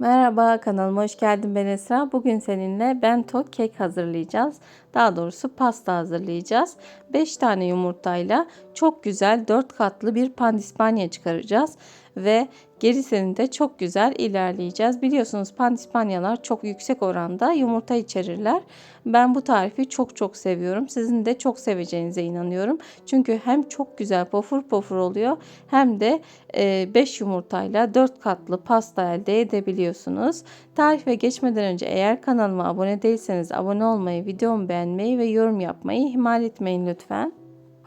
Merhaba kanalıma hoş geldin ben Esra. Bugün seninle bento kek hazırlayacağız. Daha doğrusu pasta hazırlayacağız. 5 tane yumurtayla çok güzel 4 katlı bir pandispanya çıkaracağız. Ve gerisini de çok güzel ilerleyeceğiz. Biliyorsunuz pandispanyalar çok yüksek oranda yumurta içerirler. Ben bu tarifi çok çok seviyorum. Sizin de çok seveceğinize inanıyorum. Çünkü hem çok güzel pofur pofur oluyor hem de 5 yumurtayla 4 katlı pasta elde edebiliyorsunuz. Tarife geçmeden önce eğer kanalıma abone değilseniz abone olmayı, videomu beğenmeyi ve yorum yapmayı ihmal etmeyin lütfen.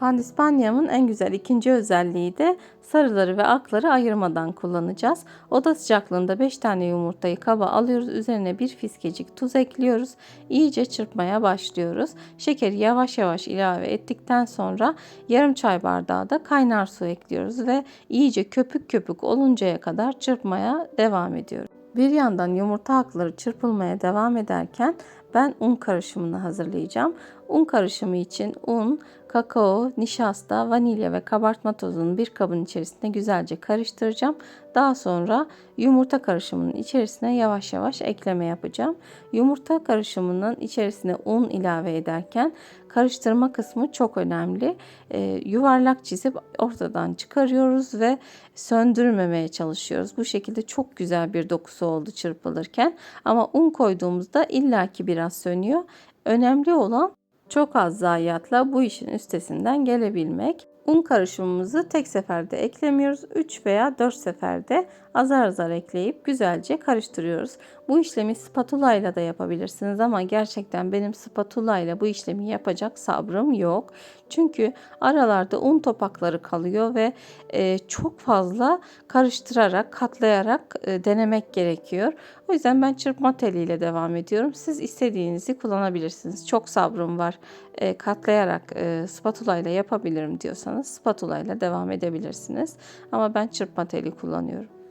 Pandispanyamın en güzel ikinci özelliği de sarıları ve akları ayırmadan kullanacağız. Oda sıcaklığında 5 tane yumurtayı kaba alıyoruz. Üzerine bir fiskecik tuz ekliyoruz. İyice çırpmaya başlıyoruz. Şekeri yavaş yavaş ilave ettikten sonra yarım çay bardağı da kaynar su ekliyoruz ve iyice köpük köpük oluncaya kadar çırpmaya devam ediyoruz. Bir yandan yumurta akları çırpılmaya devam ederken ben un karışımını hazırlayacağım. Un karışımı için un, kakao, nişasta, vanilya ve kabartma tozunu bir kabın içerisine güzelce karıştıracağım. Daha sonra yumurta karışımının içerisine yavaş yavaş ekleme yapacağım. Yumurta karışımının içerisine un ilave ederken karıştırma kısmı çok önemli. E, yuvarlak çizip ortadan çıkarıyoruz ve söndürmemeye çalışıyoruz. Bu şekilde çok güzel bir dokusu oldu çırpılırken. Ama un koyduğumuzda illaki biraz sönüyor. Önemli olan çok az zayiatla bu işin üstesinden gelebilmek. Un karışımımızı tek seferde eklemiyoruz. 3 veya 4 seferde azar azar ekleyip güzelce karıştırıyoruz. Bu işlemi spatula ile de yapabilirsiniz ama gerçekten benim spatula ile bu işlemi yapacak sabrım yok. Çünkü aralarda un topakları kalıyor ve e, çok fazla karıştırarak, katlayarak e, denemek gerekiyor. O yüzden ben çırpma teliyle devam ediyorum. Siz istediğinizi kullanabilirsiniz. Çok sabrım var. E, katlayarak e, spatula ile yapabilirim diyorsanız spatula ile devam edebilirsiniz. Ama ben çırpma teli kullanıyorum.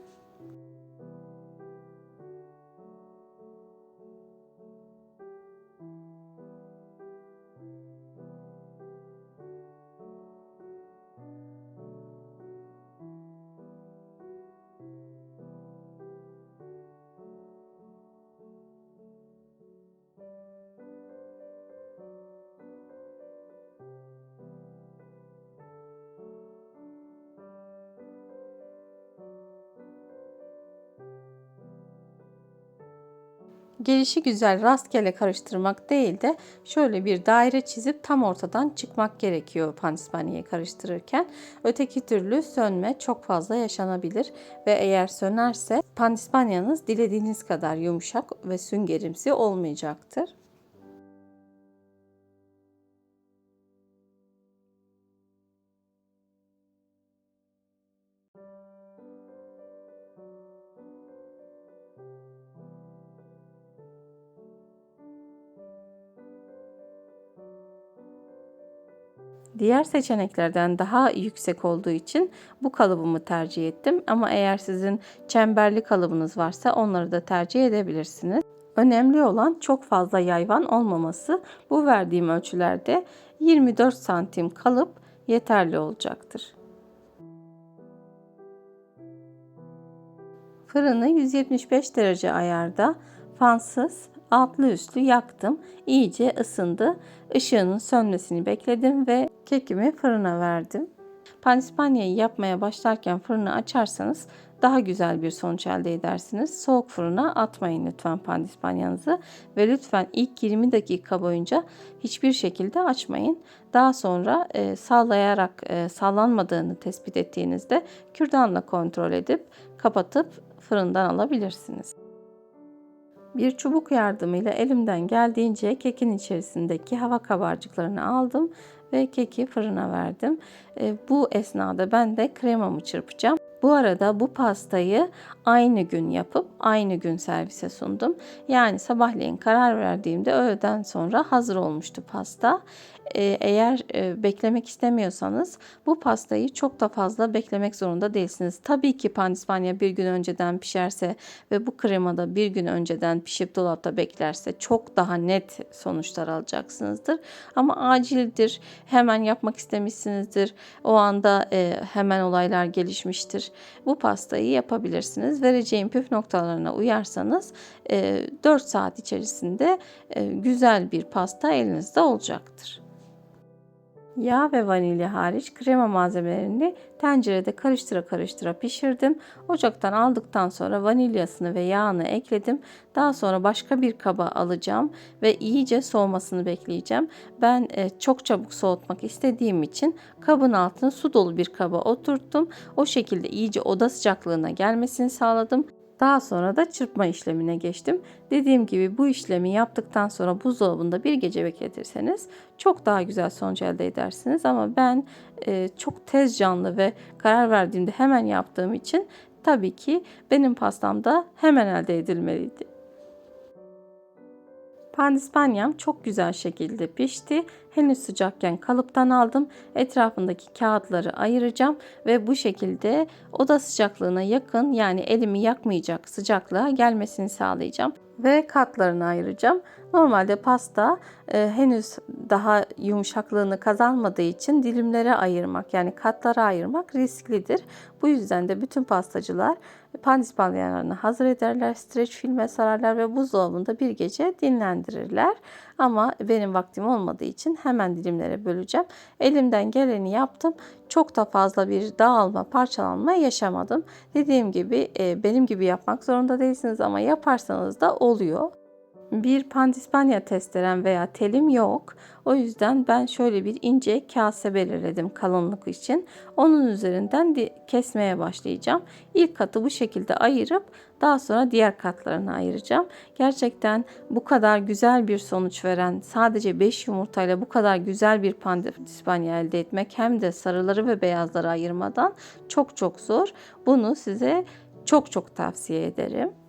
Gelişi güzel rastgele karıştırmak değil de şöyle bir daire çizip tam ortadan çıkmak gerekiyor pandispanyayı karıştırırken. Öteki türlü sönme çok fazla yaşanabilir ve eğer sönerse pandispanyanız dilediğiniz kadar yumuşak ve süngerimsi olmayacaktır. Diğer seçeneklerden daha yüksek olduğu için bu kalıbımı tercih ettim. Ama eğer sizin çemberli kalıbınız varsa onları da tercih edebilirsiniz. Önemli olan çok fazla yayvan olmaması. Bu verdiğim ölçülerde 24 santim kalıp yeterli olacaktır. Fırını 175 derece ayarda fansız altlı üstlü yaktım. İyice ısındı. Işığının sönmesini bekledim ve kekimi fırına verdim. Pandispanyayı yapmaya başlarken fırını açarsanız daha güzel bir sonuç elde edersiniz. Soğuk fırına atmayın lütfen pandispanyanızı ve lütfen ilk 20 dakika boyunca hiçbir şekilde açmayın. Daha sonra e, sallayarak e, sallanmadığını tespit ettiğinizde kürdanla kontrol edip kapatıp fırından alabilirsiniz. Bir çubuk yardımıyla elimden geldiğince kekin içerisindeki hava kabarcıklarını aldım ve keki fırına verdim. E, bu esnada ben de kremamı çırpacağım. Bu arada bu pastayı aynı gün yapıp aynı gün servise sundum. Yani sabahleyin karar verdiğimde öğleden sonra hazır olmuştu pasta. E, eğer e, beklemek istemiyorsanız bu pastayı çok da fazla beklemek zorunda değilsiniz. Tabii ki pandispanya bir gün önceden pişerse ve bu kremada bir gün önceden pişip dolapta beklerse çok daha net sonuçlar alacaksınızdır. Ama acildir, hemen yapmak istemişsinizdir, o anda e, hemen olaylar gelişmiştir. Bu pastayı yapabilirsiniz. Vereceğim püf noktalarına uyarsanız e, 4 saat içerisinde e, güzel bir pasta elinizde olacaktır. Yağ ve vanilya hariç krema malzemelerini tencerede karıştıra karıştıra pişirdim. Ocaktan aldıktan sonra vanilyasını ve yağını ekledim. Daha sonra başka bir kaba alacağım ve iyice soğumasını bekleyeceğim. Ben e, çok çabuk soğutmak istediğim için kabın altına su dolu bir kaba oturttum. O şekilde iyice oda sıcaklığına gelmesini sağladım. Daha sonra da çırpma işlemine geçtim. Dediğim gibi bu işlemi yaptıktan sonra buzdolabında bir gece bekletirseniz çok daha güzel sonuç elde edersiniz. Ama ben e, çok tez canlı ve karar verdiğimde hemen yaptığım için tabii ki benim pastamda hemen elde edilmeliydi. Pandispanyam çok güzel şekilde pişti. Henüz sıcakken kalıptan aldım. Etrafındaki kağıtları ayıracağım ve bu şekilde oda sıcaklığına yakın yani elimi yakmayacak sıcaklığa gelmesini sağlayacağım ve katlarını ayıracağım. Normalde pasta e, henüz daha yumuşaklığını kazanmadığı için dilimlere ayırmak yani katlara ayırmak risklidir. Bu yüzden de bütün pastacılar pandispanyalarını hazır ederler, streç filme sararlar ve buzdolabında bir gece dinlendirirler. Ama benim vaktim olmadığı için hemen dilimlere böleceğim. Elimden geleni yaptım. Çok da fazla bir dağılma, parçalanma yaşamadım. Dediğim gibi e, benim gibi yapmak zorunda değilsiniz ama yaparsanız da oluyor bir pandispanya testerem veya telim yok. O yüzden ben şöyle bir ince kase belirledim kalınlık için. Onun üzerinden kesmeye başlayacağım. İlk katı bu şekilde ayırıp daha sonra diğer katlarını ayıracağım. Gerçekten bu kadar güzel bir sonuç veren sadece 5 yumurtayla bu kadar güzel bir pandispanya elde etmek hem de sarıları ve beyazları ayırmadan çok çok zor. Bunu size çok çok tavsiye ederim.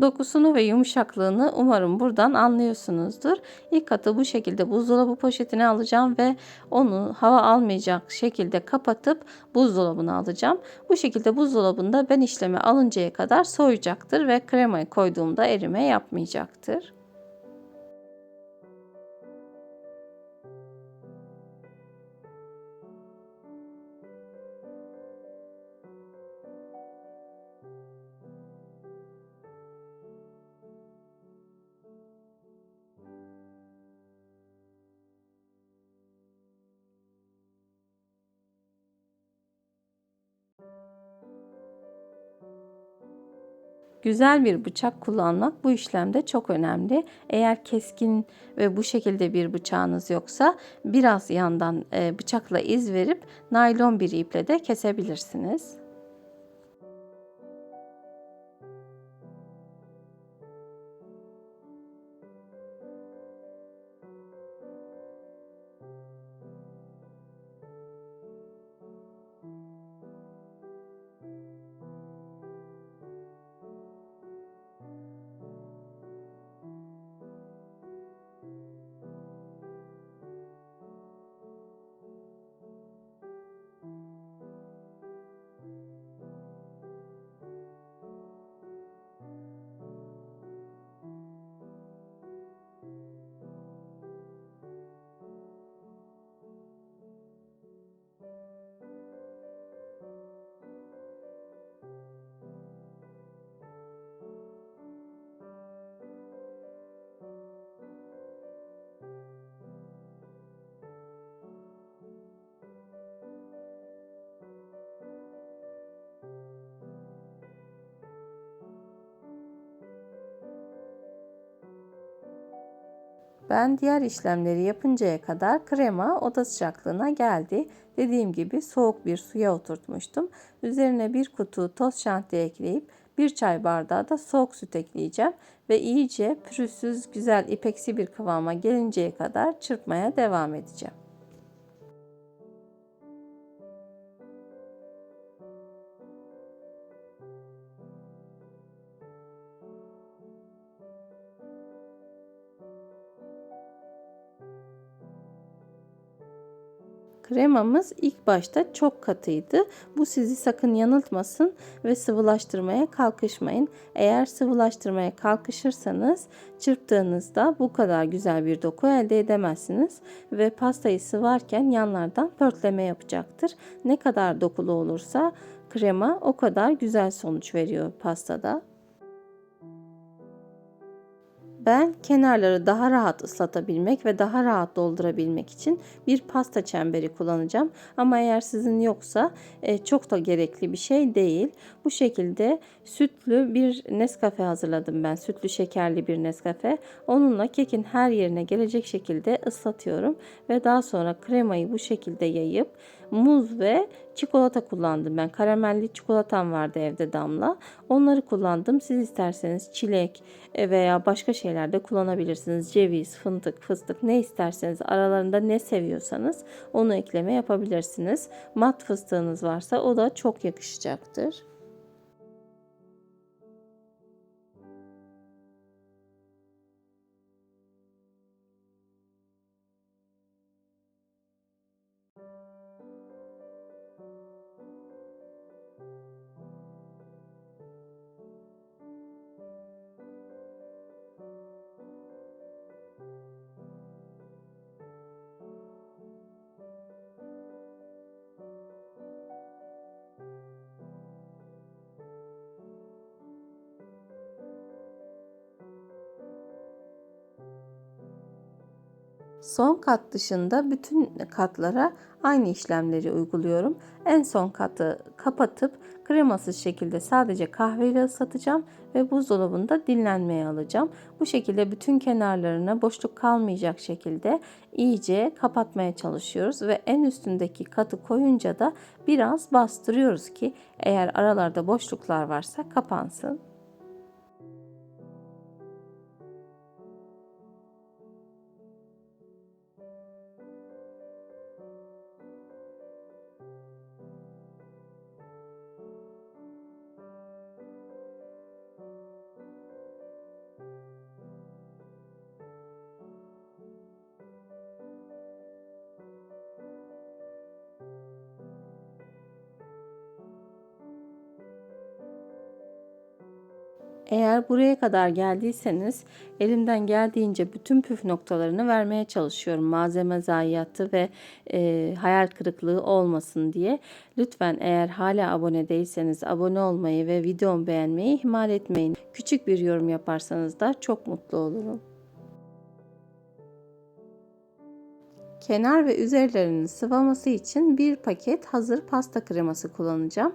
Dokusunu ve yumuşaklığını umarım buradan anlıyorsunuzdur. İlk katı bu şekilde buzdolabı poşetine alacağım ve onu hava almayacak şekilde kapatıp buzdolabına alacağım. Bu şekilde buzdolabında ben işlemi alıncaya kadar soğuyacaktır ve kremayı koyduğumda erime yapmayacaktır. Güzel bir bıçak kullanmak bu işlemde çok önemli. Eğer keskin ve bu şekilde bir bıçağınız yoksa biraz yandan e, bıçakla iz verip naylon bir iple de kesebilirsiniz. Ben diğer işlemleri yapıncaya kadar krema oda sıcaklığına geldi. Dediğim gibi soğuk bir suya oturtmuştum. Üzerine bir kutu toz şantiye ekleyip Bir çay bardağı da soğuk süt ekleyeceğim ve iyice pürüzsüz güzel ipeksi bir kıvama gelinceye kadar çırpmaya devam edeceğim. Kremamız ilk başta çok katıydı. Bu sizi sakın yanıltmasın ve sıvılaştırmaya kalkışmayın. Eğer sıvılaştırmaya kalkışırsanız çırptığınızda bu kadar güzel bir doku elde edemezsiniz ve pastayı sıvarken yanlardan pörtleme yapacaktır. Ne kadar dokulu olursa krema o kadar güzel sonuç veriyor pastada. Ben kenarları daha rahat ıslatabilmek ve daha rahat doldurabilmek için bir pasta çemberi kullanacağım. Ama eğer sizin yoksa e, çok da gerekli bir şey değil. Bu şekilde sütlü bir Nescafe hazırladım ben. Sütlü şekerli bir Nescafe. Onunla kekin her yerine gelecek şekilde ıslatıyorum ve daha sonra kremayı bu şekilde yayıp muz ve çikolata kullandım ben. Karamelli çikolatam vardı evde damla. Onları kullandım. Siz isterseniz çilek e, veya başka şeyler de kullanabilirsiniz. Ceviz, fındık, fıstık ne isterseniz aralarında ne seviyorsanız onu ekleme yapabilirsiniz. Mat fıstığınız varsa o da çok yakışacaktır. Son kat dışında bütün katlara aynı işlemleri uyguluyorum. En son katı kapatıp kremasız şekilde sadece kahveyle ıslatacağım ve buzdolabında dinlenmeye alacağım. Bu şekilde bütün kenarlarına boşluk kalmayacak şekilde iyice kapatmaya çalışıyoruz ve en üstündeki katı koyunca da biraz bastırıyoruz ki eğer aralarda boşluklar varsa kapansın. Eğer buraya kadar geldiyseniz elimden geldiğince bütün püf noktalarını vermeye çalışıyorum. Malzeme zayiatı ve e, hayal kırıklığı olmasın diye. Lütfen eğer hala abone değilseniz abone olmayı ve videomu beğenmeyi ihmal etmeyin. Küçük bir yorum yaparsanız da çok mutlu olurum. Kenar ve üzerlerinin sıvaması için bir paket hazır pasta kreması kullanacağım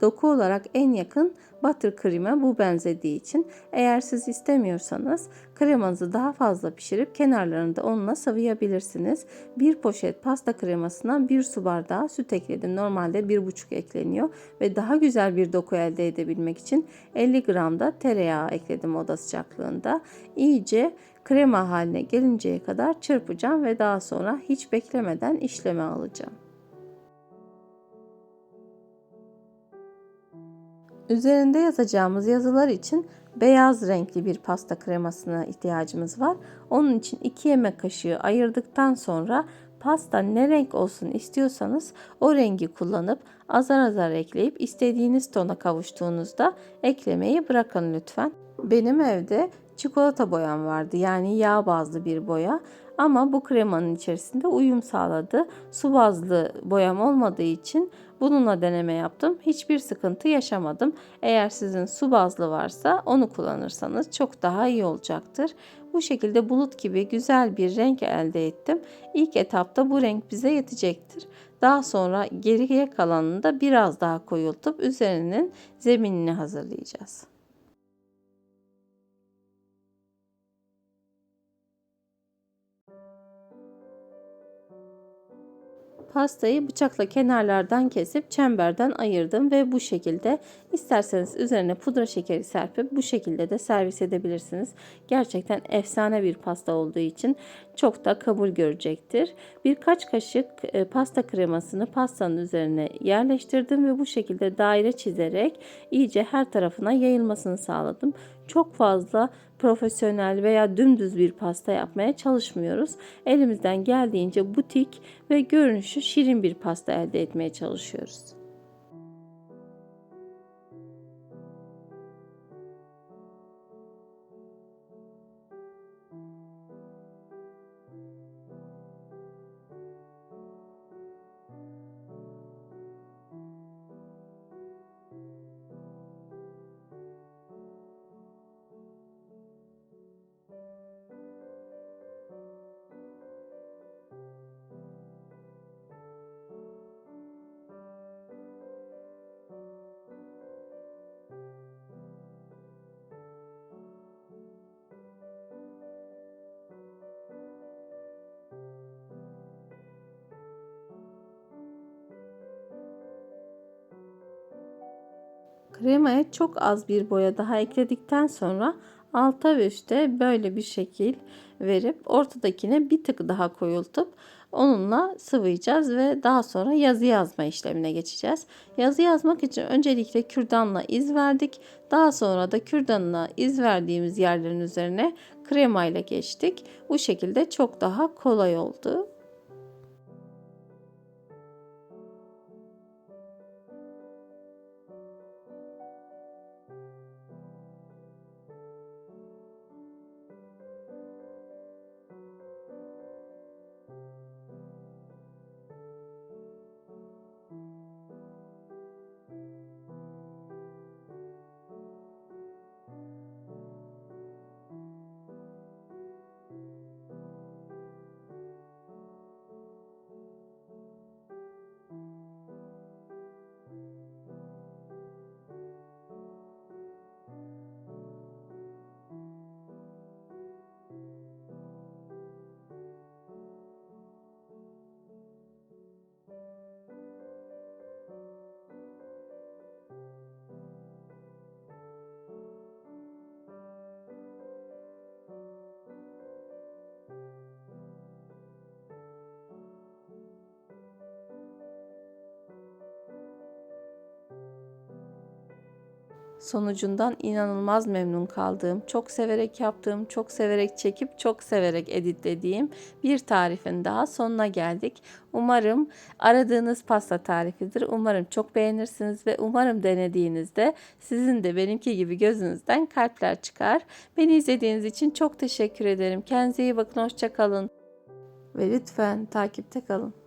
doku olarak en yakın buttercream'e bu benzediği için eğer siz istemiyorsanız kremanızı daha fazla pişirip kenarlarını da onunla sıvayabilirsiniz. Bir poşet pasta kremasına bir su bardağı süt ekledim. Normalde 1,5 ekleniyor ve daha güzel bir doku elde edebilmek için 50 gram da tereyağı ekledim oda sıcaklığında. İyice krema haline gelinceye kadar çırpacağım ve daha sonra hiç beklemeden işleme alacağım. Üzerinde yazacağımız yazılar için beyaz renkli bir pasta kremasına ihtiyacımız var. Onun için 2 yemek kaşığı ayırdıktan sonra pasta ne renk olsun istiyorsanız o rengi kullanıp azar azar ekleyip istediğiniz tona kavuştuğunuzda eklemeyi bırakın lütfen. Benim evde çikolata boyam vardı yani yağ bazlı bir boya ama bu kremanın içerisinde uyum sağladı. Su bazlı boyam olmadığı için bununla deneme yaptım. Hiçbir sıkıntı yaşamadım. Eğer sizin su bazlı varsa onu kullanırsanız çok daha iyi olacaktır. Bu şekilde bulut gibi güzel bir renk elde ettim. İlk etapta bu renk bize yetecektir. Daha sonra geriye kalanını da biraz daha koyultup üzerinin zeminini hazırlayacağız. Pastayı bıçakla kenarlardan kesip çemberden ayırdım ve bu şekilde isterseniz üzerine pudra şekeri serpip bu şekilde de servis edebilirsiniz. Gerçekten efsane bir pasta olduğu için çok da kabul görecektir. Birkaç kaşık e, pasta kremasını pastanın üzerine yerleştirdim ve bu şekilde daire çizerek iyice her tarafına yayılmasını sağladım. Çok fazla profesyonel veya dümdüz bir pasta yapmaya çalışmıyoruz. Elimizden geldiğince butik ve görünüşü şirin bir pasta elde etmeye çalışıyoruz. Kremaya çok az bir boya daha ekledikten sonra alta ve üstte böyle bir şekil verip ortadakine bir tık daha koyultup onunla sıvayacağız ve daha sonra yazı yazma işlemine geçeceğiz. Yazı yazmak için öncelikle kürdanla iz verdik. Daha sonra da kürdanla iz verdiğimiz yerlerin üzerine krema ile geçtik. Bu şekilde çok daha kolay oldu. Sonucundan inanılmaz memnun kaldığım, çok severek yaptığım, çok severek çekip çok severek editlediğim bir tarifin daha sonuna geldik. Umarım aradığınız pasta tarifidir. Umarım çok beğenirsiniz ve umarım denediğinizde sizin de benimki gibi gözünüzden kalpler çıkar. Beni izlediğiniz için çok teşekkür ederim. Kendinize iyi bakın, hoşçakalın ve lütfen takipte kalın.